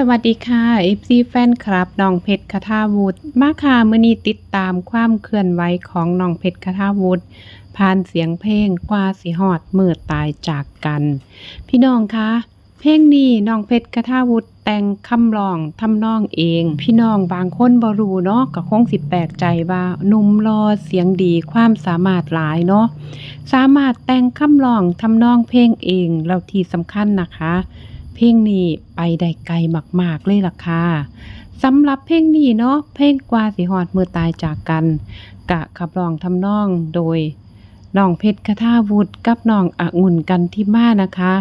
สวัสดีค่ะ FC แฟนคลับน้องเพชรคทาวุฒิมาค่ะมื้อนี้ติดตามความเคลื่อนไหวของน้องเพชรคทาวุฒิผ่านเสียงเพลงกว่าสิฮอดมือตายจากกัน พี่น้องคะเพลงนี้น้องเพชรคทาวุฒิแต่งคำร้องทำนองเอง พี่น้องบางคนบรูเนาะก็คงสิแปลกใจว่านุ่มรอเสียงดีความสามารถหลายเนาะสามารถแต่งคำร้องทำนองเพลงเองแล้วที่สำคัญนะคะ เพลงนี้ไปได้ไกลมากๆเลยล่ะค่ะสำหรับเพลงนี้เนาะเพลงกว่าสิหอดมือตายจากกัน กะขับร้องทำนองโดยน้องเพชรคทาวุฒิกับน้ององุ่นกันที่มานะคะ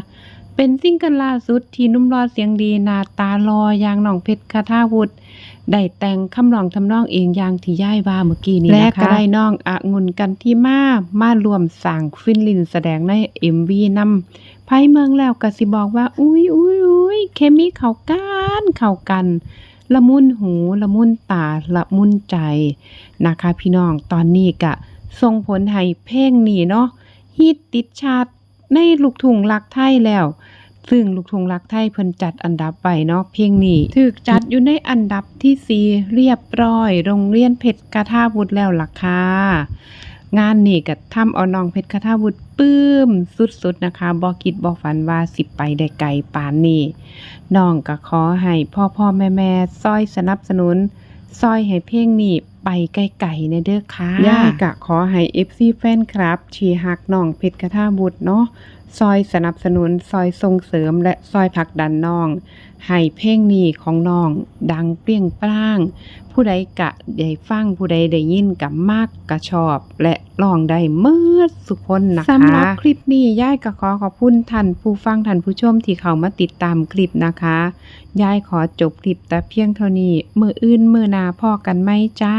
เป็นซิงเกิลล่าสุดที่นุ่มรอเสียงดีนาตาลออย่างน้องเพชรคาทาวุฒิได้แต่งคำร้องทำนองเองอย่างที่ย่ายว่าเมื่อกี้นี้นะคะและก็ได้น้ององุ่นกันที่มามารวมสร้างฟินลินแสดงใน MV นำไพ่เมืองแล้วก็สิบอกว่า อุ้ยอุ้ยอุ้ยเคมีเข้ากันเข้ากันละมุนหูละมุนตาละมุนใจนะคะ พี่น้องตอนนี้ก็ส่งผลให้เพลงนี้เนาะฮิตติดชาร์ต ในลูกทุ่งรักไทยแล้ว ซึ่งลูกทุ่งรักไทยเพิ่นจัดอันดับไว้เนาะเพลงนี้ถูกจัดอยู่ในอันดับที่ 4 เรียบร้อย โรงเรียนเพชรกาทาวุฒิแล้วล่ะค่ะงานนี่ก็ทำเอาน้องเพชรคทาวุฒิปื้ม สุดๆนะคะบ่คิดบ่ฝันว่าสิไปได้ไกลปานนี้น้องก็ขอให้พ่อพ่อแม่แม่ๆซอยสนับสนุน ซอยให้เพลงนี้ ไปไกลๆในเด้อค่ะย่ายก็ขอให้ FC แฟนคลับที่ฮักน้องเพชรคทาวุฒิเนาะซอยสนับสนุนซอยส่งเสริมและซอยผลักดันน้องให้เพลงนี้ของน้องดังเปรี้ยงปร้าง ผู้ใดกะได้ฟังผู้ใดได้ยินกับมากกะชอบ และลองได้เมื่อสุคนนะคะสำหรับคลิปนี้ย่ายก็ขอขอบคุณท่านผู้ฟังท่านผู้ชมที่เข้ามาติดตามคลิปนะคะย่ายขอจบคลิปแต่เพียงเท่านี้มืออื่นมือนาพอกันไหมจ้า